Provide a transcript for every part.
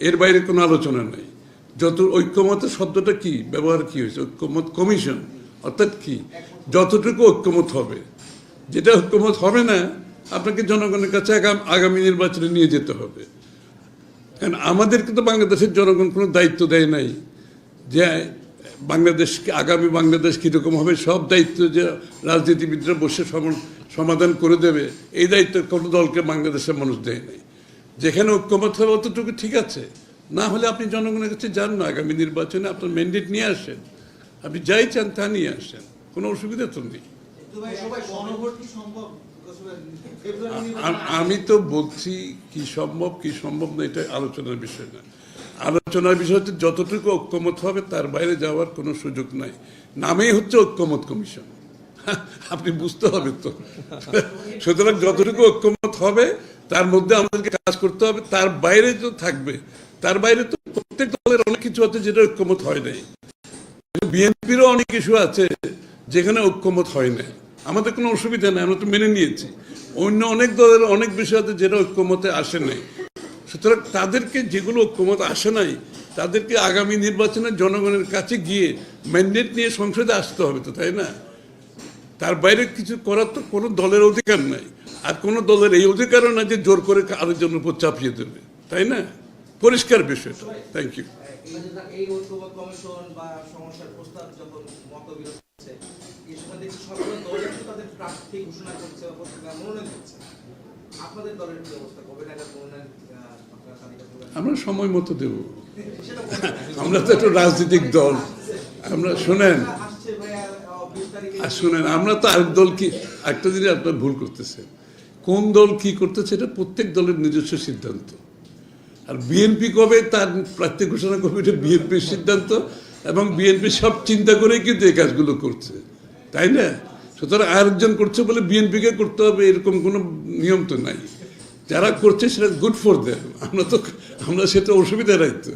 এর বাইরে কোনো আলোচনা নেই। যত ঐক্যমত শব্দটা কি, ব্যবহার কি হয়েছে? ঐক্যমত কমিশন, অর্থাৎ কি? যতটুকু ঐক্যমত হবে। যেটা ঐক্যমত হবে না, আপনাকে জনগণের কাছে আগাম- নির্বাচনে নিয়ে যেতে হবে। কারণ আমাদেরকে তো বাংলাদেশের জনগণ কোনো দায়িত্ব দেয় নাই যে বাংলাদেশকে আগামী বাংলাদেশ কীরকম হবে, সব দায়িত্ব যে রাজনীতিবিদরা বসে সম- সমাধান করে দেবে, এই দায়িত্ব কোনো দলকে বাংলাদেশের মানুষ দেয় নাই। যেখানে ঐক্যমত হবে অতটুকু ঠিক আছে। না হলে আপনি জনগণের কাছে যান না, আগামী নির্বাচনে আপনার ম্যান্ডেট নিয়ে আসেন। আপনি যাই চান তা নিয়ে আসেন, কোনো অসুবিধা তো নেই। আমি তো বলছি কি সম্ভব কি সম্ভব না এটা আলোচনার বিষয় না। আলোচনার বিষয় হচ্ছে যতটুকু ঐক্যমত হবে, তার বাইরে যাওয়ার কোনো সুযোগ নাই। নামেই হচ্ছে ঐক্যমত কমিশন। আপনি বুঝতে হবে তো। সুতরাং যতটুকু ঐক্যমত হবে, তার মধ্যে আমাদেরকে কাজ করতে হবে। তার বাইরে তো থাকবে। তার বাইরে তো প্রত্যেক দলের অনেক কিছু আছে যেটা ঐক্যমত হয় নাই। বিএনপিরও অনেক ইস্যু আছে যেখানে ঐক্যমত হয় না আমাদের কোনো অসুবিধা নেই, আমরা তো মেনে নিয়েছি। অন্য অনেক দলের অনেক বিষয় আছে যেটা ঐক্যমতে আসে নাই। সুতরাং তাদেরকে যেগুলো ঐক্যমত আসে নাই, তাদেরকে আগামী নির্বাচনে জনগণের কাছে গিয়ে ম্যান্ডেট নিয়ে সংসদে আসতে হবে তো, তাই না? তার বাইরে কিছু করার তো কোনো দলের অধিকার নাই। আর কোনো দলের এই অধিকারও না যে জোর করে আরেকজনের উপর চাপিয়ে দেবে। তাই না? পরিষ্কার বিষয়টা। Thank you? আমরা সময় মতো দেব। আমরা তো একটা রাজনৈতিক দল। আমরা শোনেন আর শুনেন, আমরা তো আরেক দল কি একটা জিনিস আপনার ভুল করতেছে কোন দল কি করতেছে এটা প্রত্যেক দলের নিজস্ব সিদ্ধান্ত। আর বিএনপি কবে তার প্রার্থী ঘোষণা করবে এটা বিএনপির সিদ্ধান্ত, এবং বিএনপি সব চিন্তা করেই কিন্তু এই কাজগুলো করছে। তাই না? সুতরাং আরেকজন করছে বলে বিএনপিকে করতে হবে, এরকম কোনো নিয়ম তো নাই। যারা করছে সেটা গুড ফর দেম আমরা তো আমরা সেটা অসুবিধা নাই তো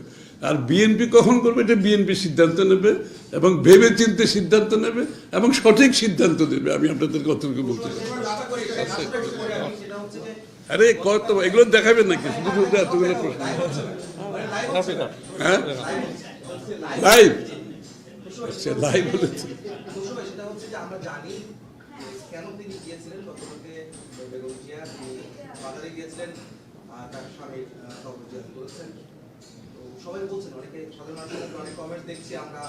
আর বিএনপি কখন করবে? এটা বিএনপি সিদ্ধান্ত নেবে এবং ভেবে চিন্তে সিদ্ধান্ত নেবে এবং সঠিক সিদ্ধান্ত দেবে। আমি আপনাদের কতটুকু বলতে আরে কত এগুলো দেখাবেন নাকি? এতগুলো প্রশ্ন। হ্যাঁ? লাইভ আচ্ছা লাইভ তিনি গিয়েছিলেন গিয়েছিলেন তার স্বামীর সবাই বলছেন, অনেকে সাধারণ অনেক কমেন্ট দেখছি, আমরা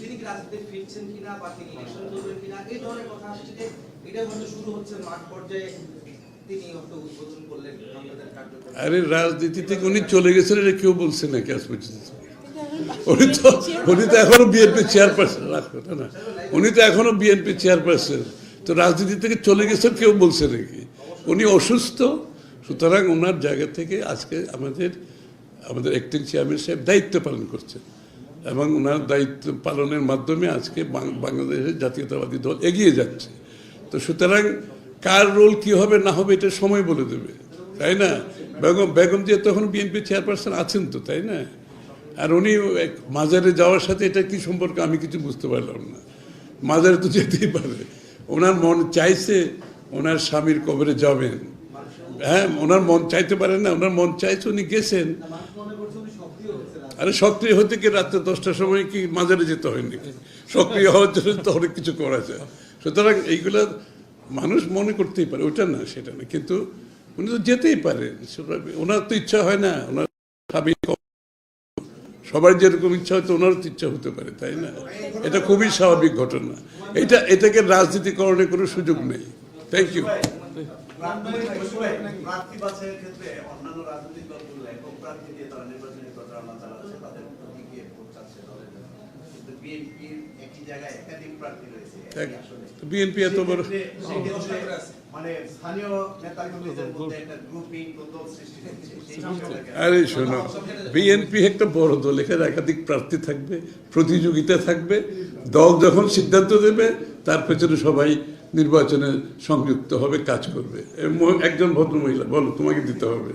তিনি কি রাজনীতিতে ফিরছেন কিনা বা তিনি ইলেকশন করবেন কিনা, এই ধরনের কথা আসছে যে এটা হয়তো শুরু হচ্ছে মাঠ পর্যায়ে। আরে রাজনীতি থেকে উনি চলে গেছেন, এটা কেউ বলছে নাকি আজ পর্যন্ত? উনি তো উনি তো এখনও বিএনপি চেয়ারপারসন রাখো না। উনি তো এখনও বিএনপি চেয়ারপারসন তো রাজনীতি থেকে চলে গেছেন, কেউ বলছে নাকি? উনি অসুস্থ, সুতরাং ওনার জায়গা থেকে আজকে আমাদের আমাদের অ্যাক্টিং চেয়ারম্যান সাহেব দায়িত্ব পালন করছেন। এবং ওনার দায়িত্ব পালনের মাধ্যমে আজকে বাংলাদেশের জাতীয়তাবাদী দল এগিয়ে যাচ্ছে। তো সুতরাং কার রোল কি হবে, না হবে, এটা সময় বলে দেবে। তাই না? বেগম বেগম দিয়ে তখন বিএনপি চেয়ারপারসন আছেন তো, তাই না? আর উনি মাজারে যাওয়ার সাথে এটা কি সম্পর্ক আমি কিছু বুঝতে পারলাম না। মাজারে তো যেতেই পারে। ওনার মন চাইছে ওনার স্বামীর কবরে যাবেন। হ্যাঁ ওনার মন চাইতে পারেন না। ওনার মন চাইছে উনি গেছেন। আরে সক্রিয় হতে কি রাত্রে দশটার সময় কি মাজারে যেতে হয় নাকি সক্রিয় হওয়ার জন্য তো অনেক কিছু করা যায়। সুতরাং এইগুলা মানুষ মনে করতেই পারে, ওটা না, সেটা না। কিন্তু উনি তো যেতেই পারে ওনার তো ইচ্ছা হয় না, ওনার স্বামী সবার যেরকম ইচ্ছা হয়তো ওনারও তো ইচ্ছা হতে পারে, তাই না? এটা খুবই স্বাভাবিক ঘটনা। এটা, এটাকে রাজনীতিকরণের কোনো সুযোগ নেই। থ্যাংক ইউ প্রার্থী বাছাইয়ের ক্ষেত্রে অন্যান্য রাজনৈতিক দলগুলো একক প্রার্থী দিয়ে তারা নির্বাচনী হচ্ছে। সেই বিষয়টাকে আরে শোনো বিএনপি একটা বড় দল এখানে একাধিক প্রার্থী থাকবে প্রতিযোগিতা থাকবে। দল যখন সিদ্ধান্ত দেবে তার পেছনে সবাই নির্বাচনে সংযুক্ত হবে কাজ করবে। এবং একজন ভদ্র মহিলা বলো তোমাকে দিতে হবে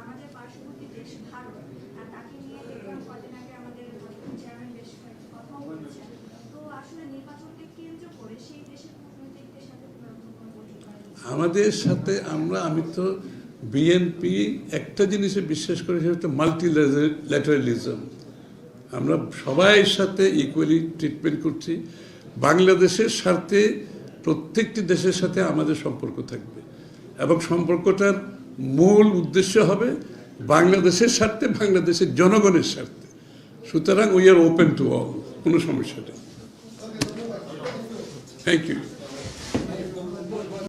আমাদের পার্শ্ববর্তী দেশ ভারত আর তাকে নিয়ে দেখলাম কদিন আগে আমাদের চেয়ারম্যান বেশ কয়েকটি কথাও বলেছেন তো আসলে নির্বাচনকে কেন্দ্র করে সেই দেশের কূটনৈতিকদের সাথে কোনো রকম কোনো বৈঠক করেন আমাদের সাথে আমরা, আমি তো বিএনপি একটা জিনিসে বিশ্বাস করি, সেটা হচ্ছে মাল্টি ল্যাটারালিজম আমরা সবাই সাথে ইকুয়ালি ট্রিটমেন্ট করছি। বাংলাদেশের স্বার্থে প্রত্যেকটি দেশের সাথে আমাদের সম্পর্ক থাকবে। এবং সম্পর্কটার মূল উদ্দেশ্য হবে বাংলাদেশের স্বার্থে, বাংলাদেশের জনগণের স্বার্থে। সুতরাং we are open to all কোনো সমস্যা নেই। Thank you